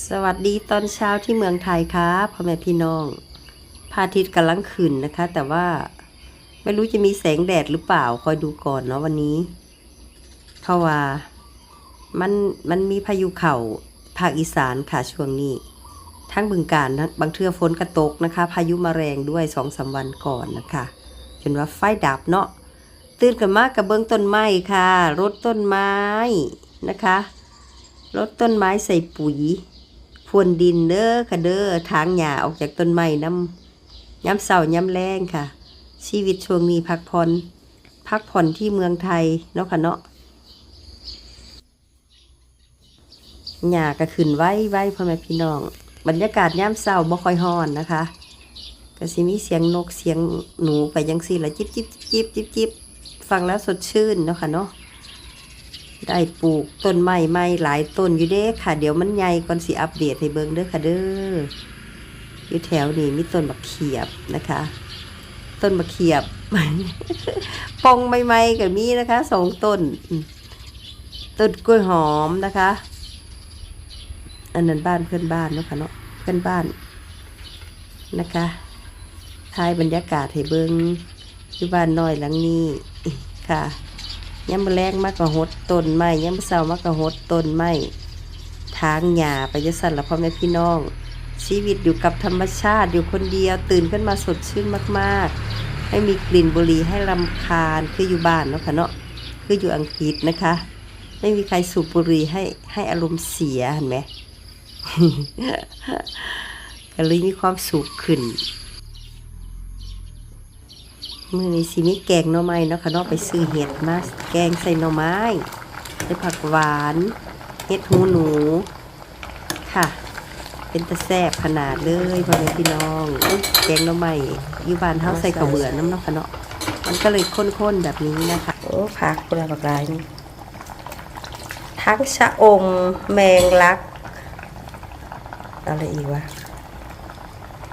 สวัสดีตอนเช้าที่เมืองไทยครับพ่อแม่พี่น้องพระอาทิตย์กำลังขึ้นนะคะ แต่ว่าไม่รู้จะมีแสงแดดหรือเปล่า คอยดูก่อนเนาะวันนี้ เพราะว่ามันมันมีพายุเข่าภาคอีสานค่ะช่วงนี้ ทั้งบึงการทั้งบางเทือฝนกระตกนะคะ พายุมาแรงด้วยสองสามวันก่อนนะคะ จนว่าไฟดับเนาะตื่นกันมากกับเบื้องต้นไม้ค่ะรดต้นไม้นะคะรดต้นไม้ใส่ปุ๋ย พรวนดินเด้อค่ะเด้อทางหญ้าออกจากต้นไม้น้ำย้ำเสาย้ำแรงค่ะ ชีวิตช่วงนี้พักผ่อนพักผ่อนที่เมืองไทยเนาะค่ะเนาะหญ้าก็ขึ้นไว้ไว้พ่อแม่พี่น้อง บรรยากาศย้ำเสาบ่ค่อยฮ้อนนะคะก็สิมีเสียงนกเสียงหนูไปยังสิละจิบจิบจิบจิบจิบฟังแล้วสดชื่นเนาะค่ะเนาะ ได้ปลูกต้นไม้ไม้หลายต้นอยู่เด้ค่ะ เดี๋ยวมันใหญ่ก่อนสิอัปเดตให้เบิ่งเด้อค่ะเด้ออยู่แถวนี้มีต้นบักเขียบนะคะ ต้นบักเขียบปองใหม่ๆก็มีนะคะสองต้นต้นกล้วยหอมนะคะ อันนั้นบ้านเพื่อนบ้านเนาะค่ะเนาะเพื่อนบ้านนะคะถ่ายบรรยากาศให้เบิ่งอยู่บ้านน้อยหลังนี้ค่ะ ยามมอแรงมากกว่าหดต้นไม้ยามมื้อเช้ามากกว่าหดต้นไม้ทางหญ้าไปจะสั่นละพ่อแม่พี่น้อง ชีวิตอยู่กับธรรมชาติอยู่คนเดียวตื่นขึ้นมาสดชื่นมากๆให้มีกลิ่นบุหรี่ให้รำคาญคืออยู่บ้านเนาะค่ะเนาะคืออยู่อังกฤษนะคะ ไม่มีใครสูบบุหรี่ให้ให้อารมณ์เสียเห็นไหมก็เลยมีความสุขขึ้น มื่อนี้สิมีแกงหน่อไม้เนาะค่ะเนาะไปซื้อเห็ดมาแกงใส่หน่อไม้ใส่ผักหวานเห็ดหูหนูค่ะ เป็นตะแซบขนาดเลยพ่อแม่พี่น้องอยแกงหน่อไม้อยู่บ้านเฮาใส่กระเบื่อน้ำเนาะค่ะเนาะมันก็เลยข้นๆแบบนี้นะคะโอ้ผักกุหลาบกลายนี่ทั้งชะอมแมงลักอะไรอีกวะ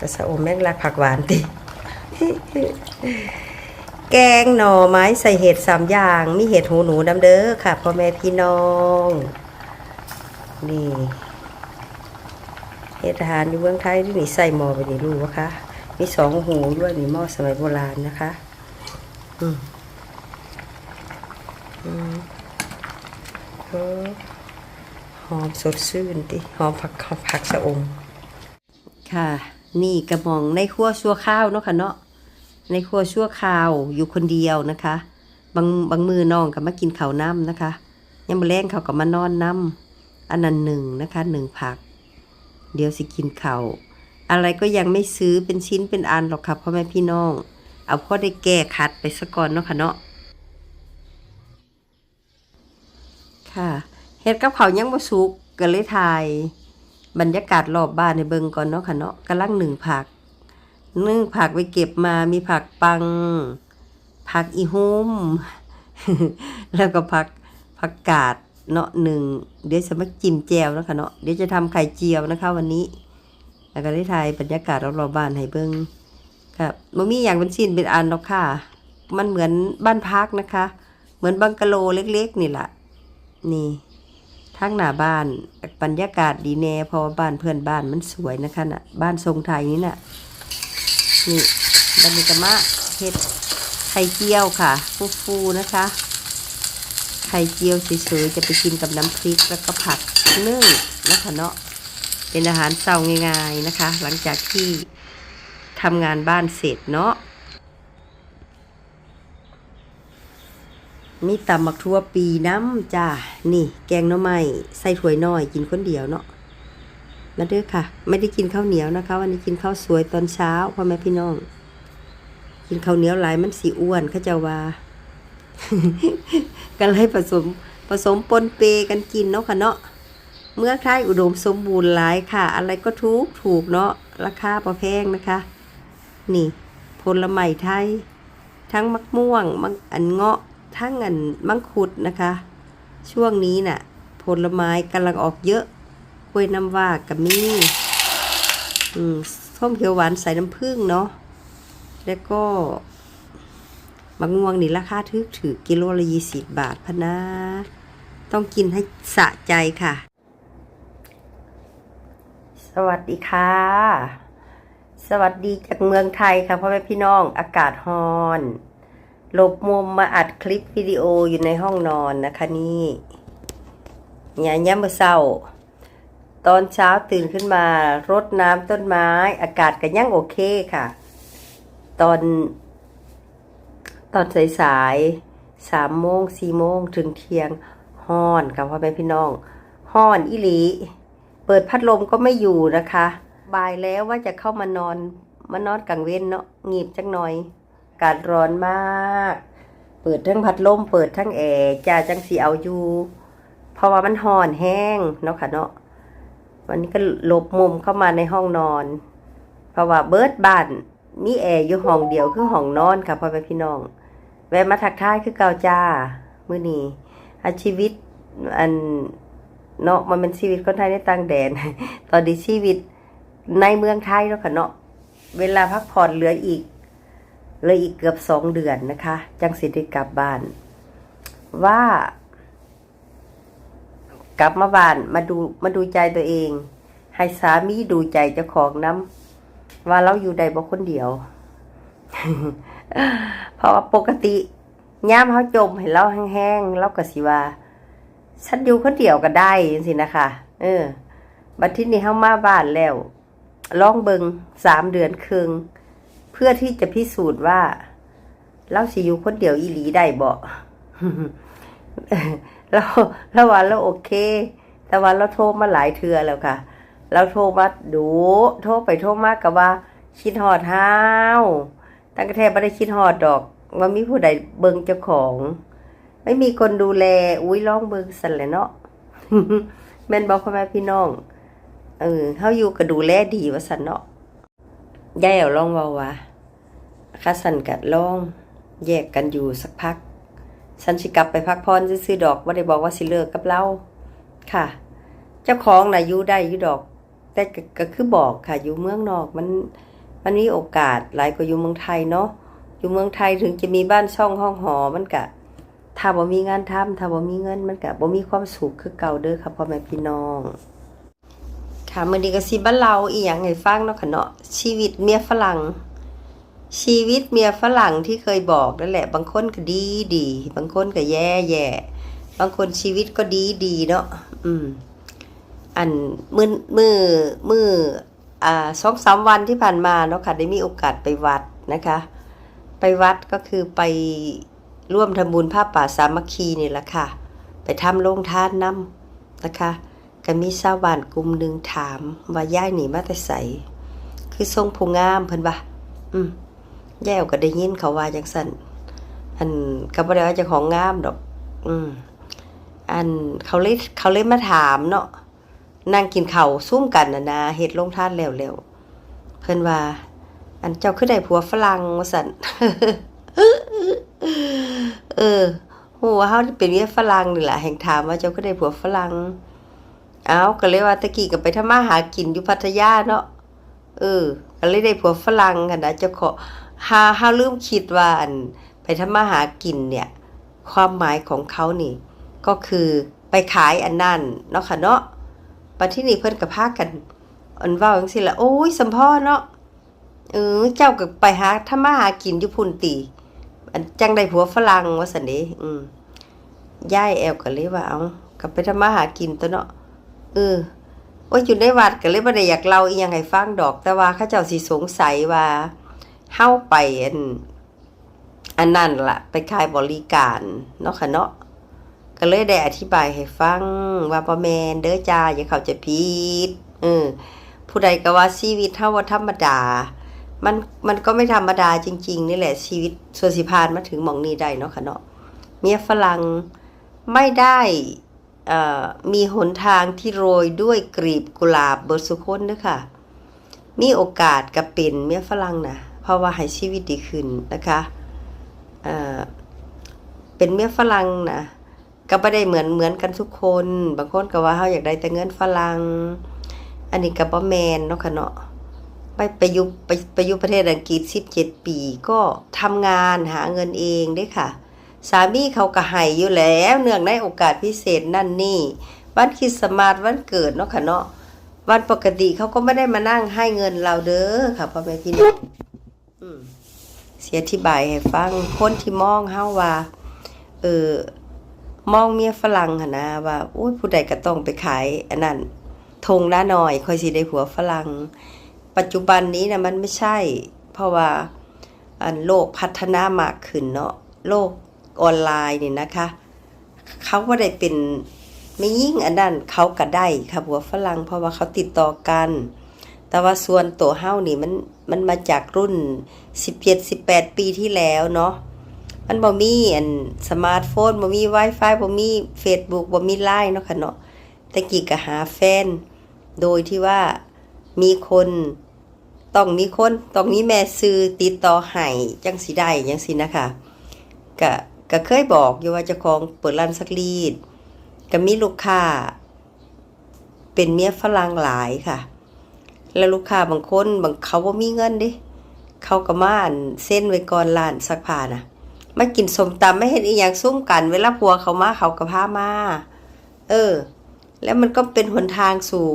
กระชะอมแมงลักผักหวานติ แกงหน่อไม้ใส่เห็ดสามอย่าง มีเห็ดหูหนูดำเด้อค่ะพ่อแม่พี่น้อง นี่เห็ดอาหารอยู่เมืองไทยที่นี่ใส่หม้อไปนี่รู้วะคะมีสองหูด้วยนี่หม้อสมัยโบราณนะคะ อืมอืมหอมสดชื่นดิหอมผักหอมผักสะอมค่ะ นี่กระมองในครัวชั่วข้าวเนาะค่ะเนาะในครัวชั่วคราวอยู่คนเดียวนะคะ บางบางมือน้องก็มากินข้าวน้ำนะคะยังมาแรงเขาก็มานอนน้ำอันนั้นหนึ่งนะคะหนึ่งผัก เดี๋ยวสิกินข้าวอะไรก็ยังไม่ซื้อเป็นชิ้นเป็นอันหรอกค่ะพ่อแม่พี่น้อง เอาพ่อได้แก้คัดไปสะก่อนเนาะค่ะเนาะค่ะเฮ็ดกับเขาวยังบ่สุกก็เลยถ่าย บรรยากาศรอบบ้านในเบิงก่อนเนาะค่ะเนาะกำลังหนึ่งผักนึ่งผักไปเก็บมามีผักปัง ผักอีหุ้ม แล้วก็ผักผักกาดเนาะหนึ่งเดี๋ยวจะมาจิ้มแจวนะคะเนาะเดี๋ยวจะทำไข่เจียวนะคะ วันนี้แล้วก็ได้ถ่ายบรรยากาศรอบๆบ้านให้เบิ่งครับมันมีอย่างเป็นสิ้นเป็นอันหรอกค่ะ มันเหมือนบ้านพักนะคะ เหมือนบังกะโลเล็กๆ นี่แหละนี่ทั้งหน้าบ้าน บรรยากาศดีแน่เพราะว่าบ้านเพื่อนบ้านมันสวยนะคะน่ะ บ้านทรงไทยนี่น่ะนี่บันนี้กะมะเห็ดไข่เจียวค่ะ ฟูๆนะคะ ไข่เจียวเฉยๆจะไปกินกับน้ำพริกแล้วก็ผักนึ่งนะคะเนาะเป็นอาหารเช้าง่ายๆนะคะ หลังจากที่ทำงานบ้านเสร็จเนาะ มีตำมักทั่วปีน้ำจ้า นี่ แกงหน่อไม้ใส่ถ้วยน้อยกินคนเดียวเนาะ มาเด้อค่ะ ไม่ได้กินข้าวเหนียวนะคะ วันนี้กินข้าวสวยตอนเช้าพ่อแม่พี่น้อง กินข้าวเหนียวหลายมันสีอ้วนเขาเจะว่าก็เลยผสมผสมปนเปกันกินเนาะค่ะเนาะ เมื่อคล้ายอุดมสมบูรณ์หลายค่ะ อะไรก็ถูกถูกเนาะ ราคาประแพงนะคะ นี่ผลไม้ไทย ทั้งมะม่วงมังอันเงาะ ทั้งอันมังคุดนะคะ ช่วงนี้น่ะ ผลไม้กำลังออกเยอะกล้วยน้ำว้ากับมีอืมส้มเขียวหวานใส่น้ำผึ้งเนาะแล้วก็มะม่วงนี่ราคาถือถือกิโลละยี่สิบบาทพะนะ ต้องกินให้สะใจค่ะ สวัสดีค่ะ สวัสดีจากเมืองไทยค่ะพ่อแม่พี่น้องอากาศฮอน หลบมุมมาอัดคลิปวิดีโออยู่ในห้องนอนนะคะนี่เนี่ยย่ำมือเศร้า ตอนเช้าตื่นขึ้นมารดน้ำต้นไม้ อากาศก็ยังโอเคค่ะ ตอน ตอนสายๆสามโมงสี่โมงถึงเที่ยงห้อนค่ะพ่อแม่พี่น้องห้อนอิหลีเปิดพัดลมก็ไม่อยู่นะคะ บายแล้วว่าจะเข้ามานอนมานอนกลางเว้นเนาะงีบจังหน่อยากาศร้อนมาก เปิดทั้งพัดลม เปิดทั้งแอร์จ่าจังสีเอาอยู่เพราะว่ามันห่อนแห้งเนาะค่ะเนาะวันนี้ก็หลบมุมเข้ามาในห้องนอน เพราะว่าเบิร์ดบ้านมีแอร์อยู่ห้องเดียวคือห้องนอนค่ะพ่อแม่พี่น้อง แวะมาทักทายคือเก่าจ้ามื้อนี้อาชีวิตอันเนาะมันเป็นชีวิตคนไทยในต่างแดน ตอนนี้ชีวิตในเมืองไทยแล้วค่ะเนาะเวลาพักผ่อนเหลืออีก เลืออีกเกือบสองเดือนนะคะ จังสิได้กลับบ้าน ว่า กลับมาบ้านมาดูมาดูใจตัวเอง ให้สามีดูใจเจ้าของน้ำว่าเราอยู่ใดบ่คนเดียว เพราะว่าปกติย่ามเขาจมเห็นเราแห้งๆเราก็สิว่าฉันอยู่คนเดียวก็ได้สินะคะ เออ บัดที่นี้เข้ามาบ้านแล้ว ลองเบิงสามเดือนครึ่ง พื่อที่จะพิสูจน์ว่าเราสิอยู่คนเดียวอีหลีได้บ่เราเราว่าเราโอเค แต่ว่าเราโทรมาหลายเทือแล้วค่ะ เราโทรมาดู โทรไปโทรมากับว่า คิดหอดเท้าตั้งแต่แทบไม่ได้คิดหอดดอก ว่ามีผู้ใดเบิงเจ้าของ ไม่มีคนดูแล อุ้ยร้องเบิงสันแหละเนาะแม่นบอกพ่อแม่พี่น้อง เออเฮาอยู่ก็ดูแลดีว่าสันเนาะยายเอาลองเว้าว่า ข้าสันกัดล่องแยกกันอยู่สักพักฉันสิกลับไปพักพรซื้อดอกบ่าได้บอกว่าสิเลิกกับเราค่ะ เจ้าของน่ะอยู่ได้อยู่ดอก แต่ก็คือบอกค่ะ อยู่เมืองนอกมันมันมีโอกาสหลายกว่าอยู่เมืองไทยเนาะอยู่เมืองไทยถึงจะมีบ้านช่องห้องหอมันกะถ้าบ่มีงานทำถ้าบ่มีเงินมันกะบ่มีความสุขคือเก่าเด้อค่ะพ่อแม่พี่น้องค่ะมื้อนี้ก็สิบ้านเราอีหยังให้ฟังเนาะค่ะเนาะชีวิตเมียฝรั่ง ชีวิตเมียฝรั่งที่เคยบอกนั่นแหละ บางคนก็ดีดีบางคนก็แย่แย่บางคนชีวิตก็ดีดีเนาะอืม อันมือมือมืออ่าสองสามวันที่ผ่านมาเนาะค่ะ ได้มีโอกาสไปวัดนะคะ ไปวัดก็คือไปร่วมทำบุญผ้าป่าสามัคคีนี่แหละค่ะ ไปทำโรงทานน้ำนะคะก็มีชาวบ้านกลุ่มหนึ่งถามว่าย่ายหนีมาแต่ใสคือทรงผู้งามเพิ่นว่อืม แย่วก็ได้ยินเขาว่าจังสั่นอันก็บ่ได้ว่าเจ้าของงามดอก อืม อันเขาเลยเขาเลยมาถามเนาะนั่งกินเขาซุ่มกันนะนะเฮ็ดลงท่านแล้วแล้วเพิ่นว่า อันเจ้าคือได้ผัวฝรั่งว่าซั่นเออฮู้ว่เฮาเป็นเมียฝรั่งนี่ล่ะแห่งถามว่าเจ้าคือได้ผัวฝรั่งเอ้าก็เลยว่าตะกี้ก็ไปทำมาหากินอยู่พัทยาเนาะเออก็เลยได้ผัวฝรั่งกันนะเจ้าขอ หาฮาลืมคิดว่าอันไปทำมาหากินเนี่ย ความหมายของเขานี่ ก็คือไปขายอันนั้นเนาะค่ะเนาะปัที่นี่เพิ่นกับพากันอันว่าจังซี่ละโอ้ยสมพ่อเนาะเออเจ้าก็ไปหาถ้ามาหากินอยู่พุ่นติอันจังได้ผัวฝรั่งว่าซั่นเด้อืมยายแอวก็เลยว่าเอาก็ไปทำมาหากินตัวเนาะเออโอ้ยอยู่ในวัดก็เลยบ่ได้อยากเล่าอีหยังให้ฟังดอก แต่ว่าเขาเจ้าสิสงสัยว่า เฮาไปอันอันนั้นล่ะ ไปขายบริการเนาะค่ะเนาะก็เลยได้อธิบายให้ฟังว่าบ่แมนเด้อจ้าอย่าเข้าใจผิดเออผู้ใดก็ว่าชีวิตเฮาบ่าธรรมดา มันมันก็ไม่ธรรมดาจริง ๆ นี่แหละชีวิตส่วนสิพานมาถึงมองนี้ได้เนาะค่ะเนาะเมียฝรั่งไม่ได้มีหนทางที่โรยด้วยกลีบกุหลาบเบิดสุคนด้อค่ะ มีโอกาสก็เป็นเมียฝรั่งนะ ราะว่าให้ชีวิตดีขึ้นนะคะเเป็นเมียฝรั่งนะก็ไม่ได้เหมือนเหมือนกันทุกคน บางคนก็ว่าเขาอยากได้แต่เงินฝรั่งอันนี้ก็บ่แมนเนาะค่ะเนาะไปไปยู่ไปไปยู่ประเทศอังกฤษ17ปีก็ทำงานหาเงินเองด้ค่ะ สามีเขาก็ให้อยู่แล้วเนื่องในโอกาสพิเศษนั่นนี่ วันคริสต์มาสวันเกิดเนาะค่ะเนาะวันปกติเขาก็ไม่ได้มานั่งให้เงินเราเด้อค่ะพ่อแม่พี่น้อง เสียอธิบายให้ฟังคนที่มองเฮาว่า เออมองเมียฝรั่งหนนะว่าโอ้ยผู้ใดก็ต้องไปขายอันนั้นทงหน้าหน่อยค่อยสิได้ผัวฝรั่ง ปัจจุบันนี้นะมันไม่ใช่ เพราะว่าอันโลกพัฒนามากขึ้นเนาะโลกออนไลน์นี่นะคะ เขาก็ได้เป็นไม่ยิ่งอันนั้นเขาก็ได้ค่ะผัวฝรั่งเพราะว่าเขาติดต่อกัน แต่ว่าส่วนตัวเฮ้านี่มันมันมาจากรุ่น 17 18 ปีที่แล้วเนาะมันบ่มีอันสมาร์ทโฟนบ่มี Wi-Fi บ่มี Facebook บ่มี Line เนาะค่ะเนาะแต่กี้ก็หาแฟน โดยที่ว่ามีคนต้องมีคนต้องมีแม่ซื้อติดต่อให้จังสิได้จังสินะคะก็ก็เคยบอกอยู่ว่าจ้าของเปิดร้านซักรีดก็มีลูกค้า เป็นเมียฝรั่งหลายค่ะ แล้วลูกค้าบางคนบางเขาบ่มีเงินดิเขาก็มาอันเส้นไว้ก่อนร้านซักผ้านะมากินสมตำไม่เห็นอีหยังซุ่มกัน เวลาผัวเขามาเขาก็พามา เออ แล้วมันก็เป็นหนทางสู่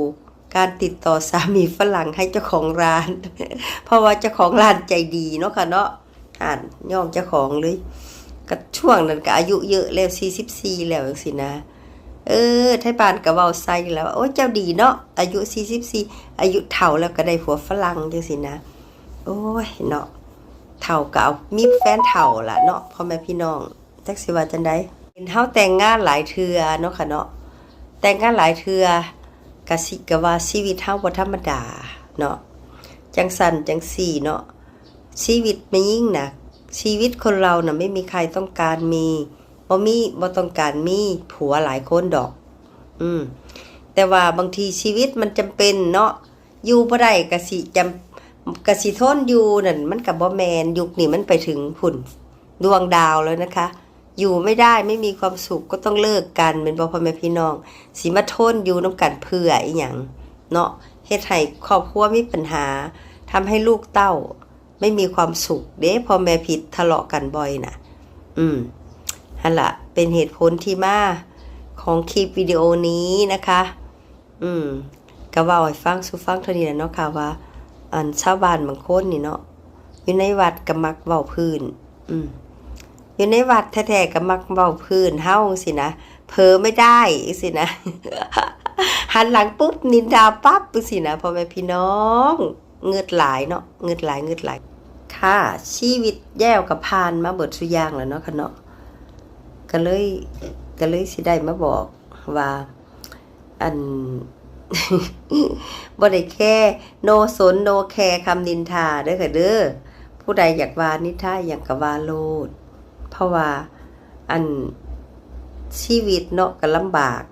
การติดต่อสามีฝรั่งให้เจ้าของร้าน เพราะว่าเจ้าของร้านใจดีเนาะค่ะเนาะอ่านย่องเจ้าของเลยก็ช่วงนั้นก็อายุเยอะแล้ว44แล้วจังซี่นะ เออไทยบ้านก็เว้าใส่แล้วโอ้เจ้าดีเนาะอายุ44อายุเฒ่าแล้วก็ได้ผัวฝรั่งจังซี่นะ โอ้ยเนาะเฒ่าก็เอามีแฟนเฒ่าล่ะเนาะพ่อแม่พี่น้องจักสิว่าจังได๋เห็นเฮาแต่งงานหลายเทื่อเนาะค่ะเนาะแต่งงานหลายเทื่อกะสิก็ว่าชีวิตเฮาบ่ธรรมดาเนาะจังสันจังสี่เนาะชีวิตไม่ยิ่งหนะชีวิตคนเราน่ะไม่มีใครต้องการมี บ่มีบ่ต้องการมีผัวหลายคนดอก อืม แต่ว่าบางทีชีวิตมันจำเป็นเนาะอยู่บ่ได้ก็สิจำก็สิทนอยู่นั่นมันก็บ่แมนยุคนี้มันไปถึงพุ่นดวงดาวแล้วนะคะ อยู่ไม่ได้ไม่มีความสุขก็ต้องเลิกกันเป็นบ่พ่อแม่พี่น้องสิมาทนอยู่น้ำกันเพื่ออีหยังเนาะเฮ็ดให้ครอบครัวมีปัญหาทำให้ลูกเต้า ไม่มีความสุขเด้พ่อแม่ผิดทะเลาะกันบ่อยน่ะ อืม ฮันละเป็นเหตุผลที่มาของคลิปวิดีโอนี้นะคะ อืมก็ว่าให้ฟังสู่ฟังเท่านี้แหละเนาะค่ะว่า อันชาวบ้านบางคนนี่เนาะอยู่ในวัดก็มักเว้าพื้น อืมอยู่ในวัดแท้ๆก็มักเว้าพื้นเฮาสินะเผลอไม่ได้สินะหันหลังปุ๊บนินดาปั๊บสินะพ่อแม่พี่น้องเงือดหลายเนาะเงือดหลายเงือดหลายค่ะ ชีวิตแย่วกับพานมาเบิดสุยางแล้วเนาะค่ะเนาะ ก็เลยก็เลยสิได้มาบอกว่าอันบ่ได้แค่โนสนโนแคร์คำนินทาเด้อค่ะเด้อผู้ใดอยากวานิทาอย่างกะว่าโลด เพราะว่าอันชีวิตเนาะก็ลำบาก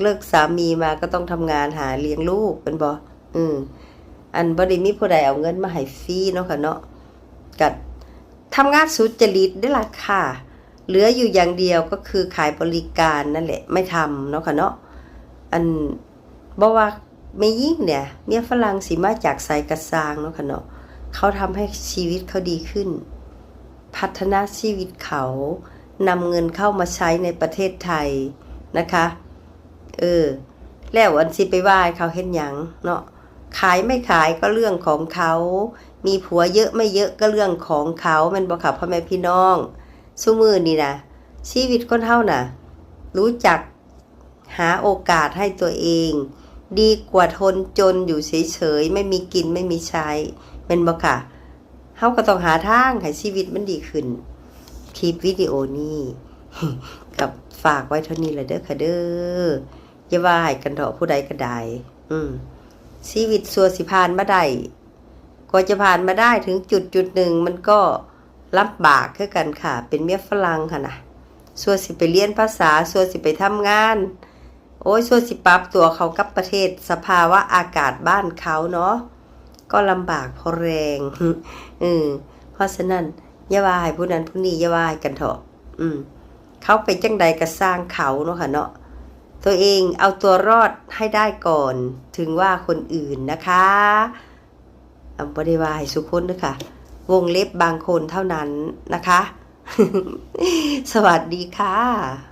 เลิกสามีมาก็ต้องทำงานหาเลี้ยงลูกเป็นบ่อืมอันบ่ได้มีผู้ใดเอาเงินมาให้ฟรีเนาะค่ะเนาะกัดทำงานสุจริตได้ล่ะค่ะ เหลืออยู่อย่างเดียวก็คือขายบริการนั่นแหละ ไม่ทำเนาะค่ะเนาะอันบ่ว่าไม่ยิ่งเนี่ยเมียฝรั่งสิมาจากสายกระซางเนาะค่ะเนาะเขาทำให้ชีวิตเขาดีขึ้น พัฒนาชีวิตเขานำเงินเข้ามาใช้ในประเทศไทยนะคะ เออ แล้วอันสิไปว่าให้เขาเห็นหยังเนาะขายไม่ขายก็เรื่องของเขา มีผัวเยอะไม่เยอะก็เรื่องของเขามันบอกค่ะพ่อแม่พี่น้อง สู้มือนี่นะชีวิตคนเท่าน่ะ รู้จักหาโอกาสให้ตัวเอง ดีกว่าทนจนอยู่เฉยๆไม่มีกินไม่มีใช้เป็นบอกค่ะเฮาก็ต้องหาทางให้ชีวิตมันดีขึ้น คลิปวิดีโอนี้กับฝากไว้เท่านี้แหละเด้อค่ะเด้ออย่าว่าให้กันเถอะผู้ใดก็ได้อืมชีวิตสัวสิผ่านมาได้กว่าจะผ่านมาได้ถึงจุดจุดหนึ่งมันก็ ลำบากคือกันค่ะ เป็นเมียฝรั่งค่ะนะสัวนสิไปเรียนภาษาสัวนสิไปทำงาน โอ้ยสัวนสิปรับตัวเขากับประเทศสภาวะอากาศบ้านเขาเนาะก็ลำบากพอแรงอืมเพราะฉะนั้นอย่าว่าให้ผู้นั้นผู้นี้อย่าว่าให้กันเถอะอืม เขาไปจังใดก็สร้างเขาเนาะค่ะเนาะตัวเองเอาตัวรอดให้ได้ก่อนถึงว่าคนอื่นนะคะเอาบริวาให้สุคนด้วยค่ะ วงเล็บบางคนเท่านั้นนะคะ สวัสดีค่ะ